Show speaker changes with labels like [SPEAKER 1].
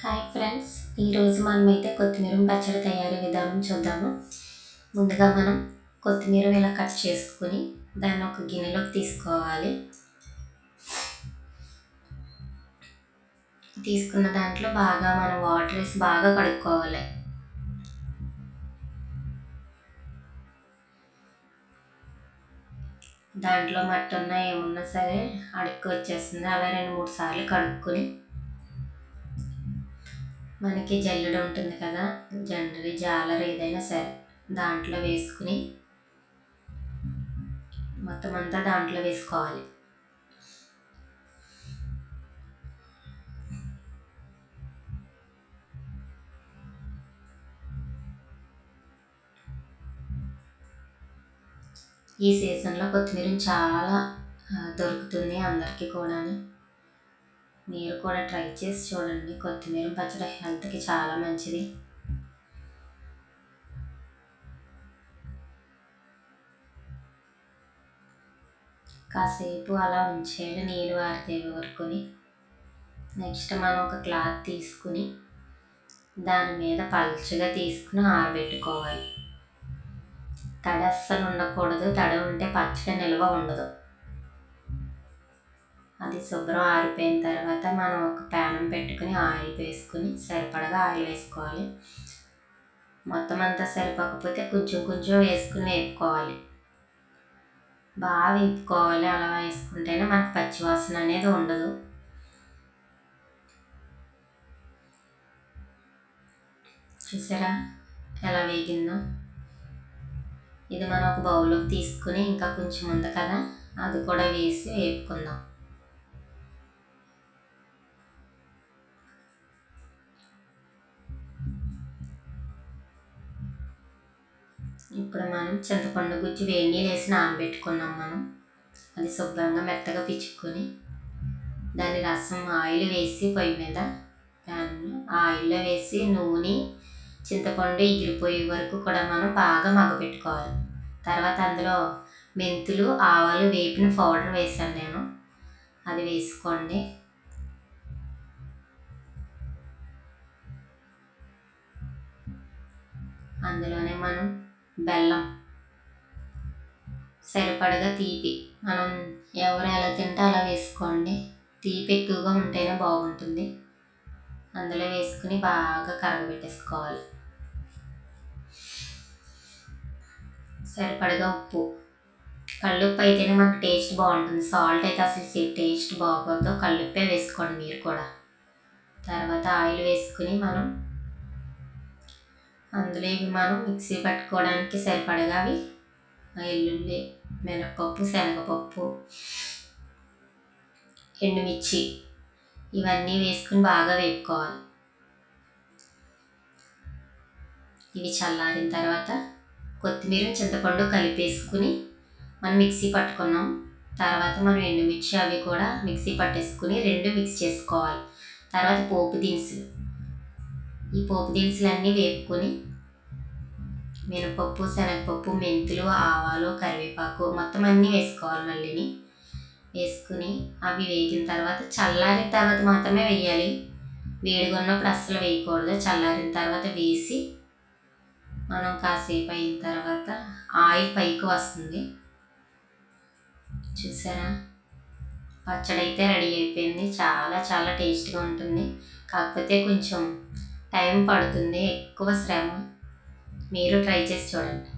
[SPEAKER 1] Hi friends ఈరోజు మనమైతే కొత్తిమీర పచ్చడి తయారీ విధానం చూద్దాము. ముందుగా మనం కొత్తిమీర ఇలా కట్ చేసుకుని దాన్ని ఒక గిన్నెలోకి తీసుకోవాలి. తీసుకున్న దాంట్లో బాగా మనం వాటర్ వేసి బాగా కడుక్కోవాలి. దాంట్లో మట్టి ఉన్నా ఏమున్నా సరే అడుక్కు వచ్చేస్తుంది. అలా రెండు మూడు సార్లు కడుక్కొని మనకి జల్లెడ ఉంటుంది కదా జల్లెడ జాలర్ ఏదైనా సరే దాంట్లో వేసుకుని మొత్తం అంతా దాంట్లో వేసుకోవాలి. ఈ సీజన్లో కొత్తిమీర చాలా దొరుకుతుంది అందరికీ కూడా మీరు కూడా ట్రై చేసి చూడండి. కొత్తిమీర పచ్చడి హెల్త్కి చాలా మంచిది. కాసేపు అలా ఉంచేయండి. నీళ్ళు వారితే వరకుని నెక్స్ట్ మనం ఒక క్లాత్ తీసుకుని దాని మీద పలుచగా తీసుకుని ఆరబెట్టుకోవాలి. తడి అస్సలు ఉండకూడదు. తడి ఉంటే పచ్చడి నిల్వ ఉండదు. అది శుభ్రం ఆరిపోయిన తర్వాత మనం ఒక ప్యానం పెట్టుకుని ఆయిల్ వేసుకుని సరిపడగా ఆయిల్ వేసుకోవాలి. మొత్తం అంతా సరిపోకపోతే కొంచెం కొంచెం వేసుకుని వేపుకోవాలి. బాగా వేపుకోవాలి. అలా వేసుకుంటేనే మనకు పచ్చివాసన అనేది ఉండదు. చూసారా ఎలా వేగిందో? ఇది మనం ఒక బౌల్లోకి తీసుకుని ఇంకా కొంచెం ఉంది కదా అది కూడా వేసి వేపుకుందాం. ఇప్పుడు మనం చింతపండు గుజ్జు వేడి నీళ్ళు వేసి నానబెట్టుకున్నాం మనం. అది శుభ్రంగా మెత్తగా పిచ్చుకొని దాని రసం ఆయిల్ వేసి పొయ్యి మీద ప్యాన్లో ఆయిల్లో వేసి నూనె చింతపండు ఎగిరిపోయే వరకు కూడా మనం బాగా మగ్గపెట్టుకోవాలి. తర్వాత అందులో మెంతులు ఆవాలు వేపిన పౌడర్ వేసాను నేను. అది వేసుకోండి. అందులోనే మనం బెల్లం సరిపడగా తీపి. మనం ఎవరు ఎలా తింటే అలా వేసుకోండి. తీపి ఎక్కువగా ఉంటేనే బాగుంటుంది. అందులో వేసుకుని బాగా కరగబెట్టేసుకోవాలి. సరిపడగా ఉప్పు. కళ్ళుప్పు అయితేనే మనకు టేస్ట్ బాగుంటుంది. సాల్ట్ అయితే అసలు టేస్ట్ బాగోదు. కళ్ళుప్పే వేసుకోండి మీరు కూడా. తర్వాత ఆయిల్ వేసుకుని మనం అందులో ఇవి మనం మిక్సీ పట్టుకోవడానికి సరిపడగా అవి ఎల్లుల్లి మినపప్పు శనగపప్పు ఎండుమిర్చి ఇవన్నీ వేసుకుని బాగా వేపుకోవాలి. ఇవి చల్లారిన తర్వాత కొత్తిమీర చింతపండు కలిపేసుకుని మనం మిక్సీ పట్టుకున్నాం. తర్వాత మనం ఎండుమిర్చి అవి కూడా మిక్సీ పట్టేసుకుని రెండు మిక్స్ చేసుకోవాలి. తర్వాత పోపు దినుసులు. ఈ పోపు దినుసులన్నీ వేపుకొని మినపప్పు శనగపప్పు మెంతులు ఆవాలు కరివేపాకు మొత్తం అన్నీ వేసుకోవాలి మళ్ళీని. వేసుకుని అవి వేగిన తర్వాత చల్లారిన తర్వాత మాత్రమే వేయాలి. వేడిగా ఉన్నప్పుడు అస్సలు వేయకూడదు. చల్లారిన తర్వాత వేసి మనం కాసేపు అయిన తర్వాత ఆయిల్ పైకి వస్తుంది. చూసారా? పచ్చడి అయితే రెడీ అయిపోయింది. చాలా చాలా టేస్ట్గా ఉంటుంది. కాకపోతే కొంచెం టైం పడుతుంది ఎక్కువ శ్రమ. మీరు ట్రై చేసి చూడండి.